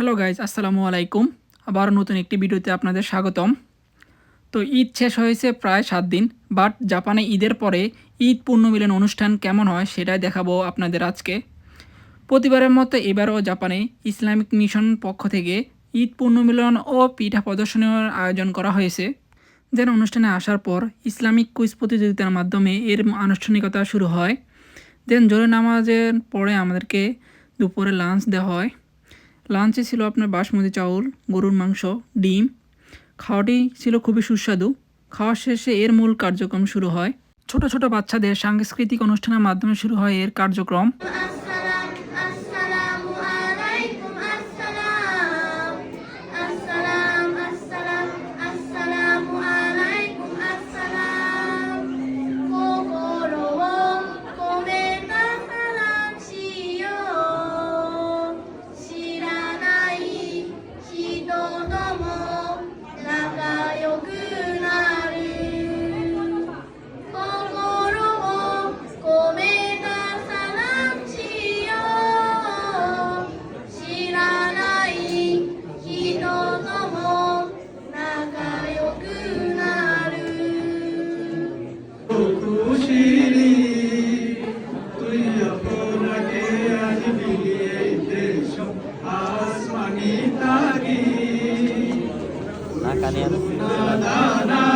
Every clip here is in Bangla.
হ্যালো গাইজ আসসালামু আলাইকুম। আবার নতুন একটি ভিডিওতে আপনাদের স্বাগতম। তো ঈদ শেষ হয়েছে প্রায় সাত দিন বাট জাপানে ঈদের পরে ঈদ পূর্ণমিলন অনুষ্ঠান কেমন হয় সেটাই দেখাবো আপনাদের আজকে। প্রতিবারের মতো এবারও জাপানে ইসলামিক মিশন পক্ষ থেকে ঈদ পূর্ণমিলন ও পিঠা প্রদর্শনীর আয়োজন করা হয়েছে। যেন অনুষ্ঠানে আসার পর ইসলামিক কুইজ প্রতিযোগিতার মাধ্যমে এর আনুষ্ঠানিকতা শুরু হয়। দেন জোরে নামাজের পরে আমাদেরকে দুপুরে লাঞ্চ দেওয়া হয়। লাঞ্চে ছিল আপনার বাসমতি চাউল, গরুর মাংস, ডিম। খাওয়াটি ছিল খুবই সুস্বাদু। খাওয়া শেষে এর মূল কার্যক্রম শুরু হয়। ছোট ছোট বাচ্চাদের সাংস্কৃতিক অনুষ্ঠানের মাধ্যমে শুরু হয় এর কার্যক্রম। খুশিরি তুই আপনাকে আজ বিলিয়ে দেশ আসমানি তাগি দানা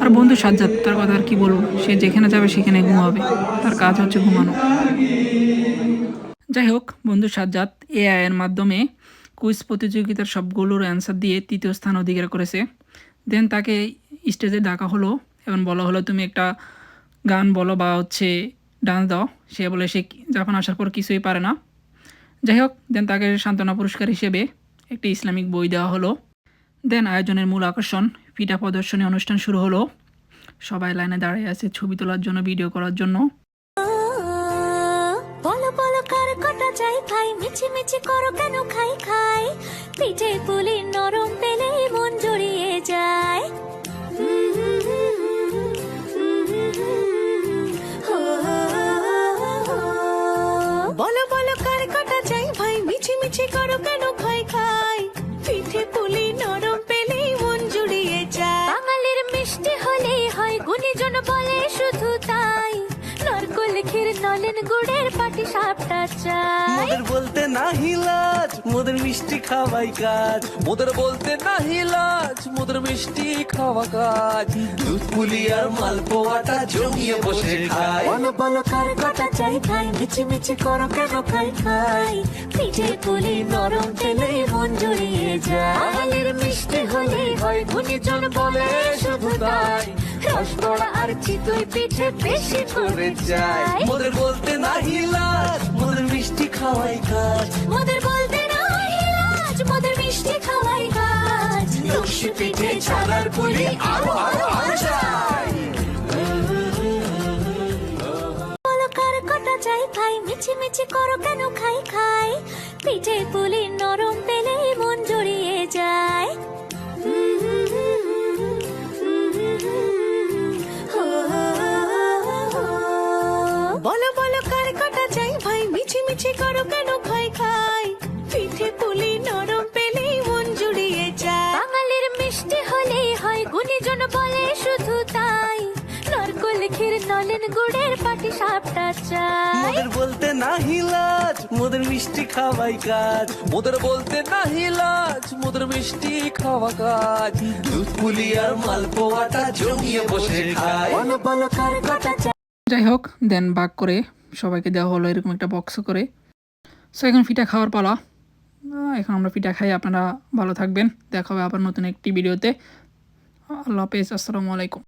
আর বন্ধু সাজ্জাদ, তার কথা আর কি বলব? সে যেখানে যাবে সেখানে ঘুমাবে। তার কাজ হচ্ছে ঘুমানো। যাই হোক, বন্ধু সাজ্জাদ এআই এর মাধ্যমে কুইজ প্রতিযোগিতার সবগুলোর অ্যান্সার দিয়ে তৃতীয় স্থান অধিকার করেছে। দেন তাকে স্টেজে ডাকা হলো এবং বলা হলো, তুমি একটা গান বলো বা হচ্ছে ডান্স দাও। সে বলে, সে জাপান আসার পর কিছুই পারে না। যাই হোক, দেন তাকে সান্ত্বনা পুরস্কার হিসেবে একটি ইসলামিক বই দেওয়া হলো। দেন আয়োজনের মূল আকর্ষণ, পিঠা প্রদর্শনী অনুষ্ঠান শুরু হলো। সবাই লাইনে দাঁড়িয়ে আছে ছবি তোলার জন্য, ভিডিও করার জন্য। চাই খাই, মিছি মিছি করো কেন? খাই খাই। পিঠে পুলি নরম পেলে মন জড়িয়ে যায়। নলেন গুড়ের পাটি সাপটা চাই। মোদের বলতে না লাজ মোদের মিষ্টি খাওয়াই কাজ। মোদের বলতে নাহি লাজ মোদের মিষ্টি খাওয়া কাজ। দুধ পুলি আর মালপোয়াটা জমিয়ে বসে বলো বলো কার কটা চাই খাই? মিছি মিছি করো কেন খাই খাই? পিঠে পুলি নরম তেলে মন জড়িয়ে যায়। বাঙালির মিষ্টি হলেই হয় গুণীজন বলে শুধু তাই। রসগোড়া আর চিতই পিঠে বেশি করে যায় মোদের বলতে নাহি লাজ মোদের মিষ্টি খাওয়াই কাজ। মোদের নাই লাজ মোদের মিষ্টি খাওয়াই কাজ। লক্ষ্মী পিঠে ছানার পুলি আরও আরও আরও চাই। বলো কার কটা চাই খাই মিছি মিছি করো কেন খাই খাই। পিঠে পুলি নরম পেলে মন জড়িয়ে যায়। বলো বলো কার কটা চাই ভাই মিছি মিছি করো কেন নলেন গুড়ের পাটি সাপটা চাই মোদের বলতে নাহি লাজ মোদের মিষ্টি খাওয়াই কাজ। মোদের বলতে নাহি লাজ মোদের মিষ্টি খাওয়া কাজ। দুধ পুলি আর মালপোয়াটা জমিয়ে বসে খায়। বলো বলো কার কটা যাই হোক দেন বাক করে সবাইকে দেওয়া হলো এরকম একটা বক্স করে। সো এখন পিঠা খাওয়ার পালা। এখন আমরা পিঠা খাই আপনারা ভালো থাকবেন। দেখা হবে আবার নতুন একটি ভিডিওতে আল্লাহ হাফেজ আসসালামু আলাইকুম।